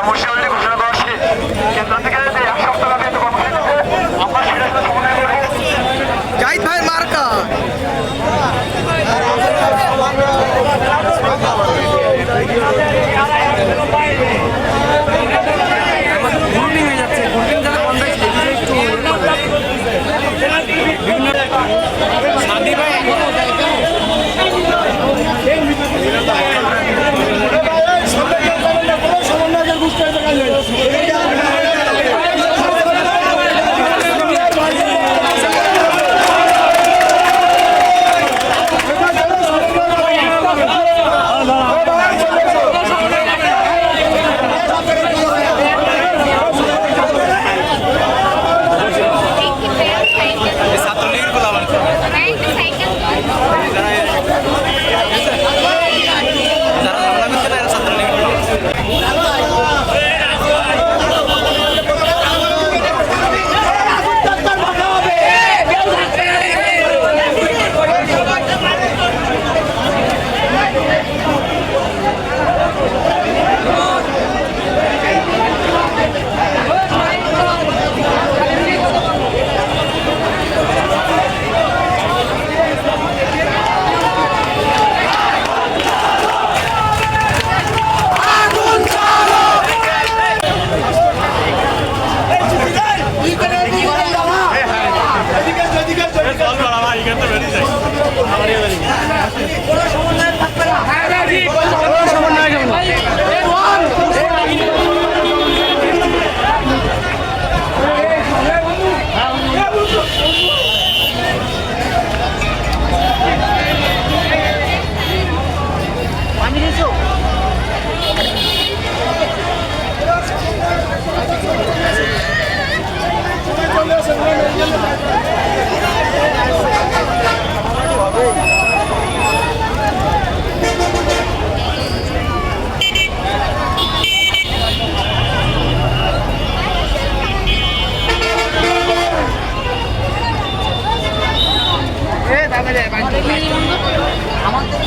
কর্মসূচি ঘোষণা করা হচ্ছে। কেন্দ্র থেকে এক সপ্তাহ ব্যাপী একটা কর্মসূচি আমরা সেটা সমন্বয় করব। জাহিদ ভাই মার্কা। আমাদের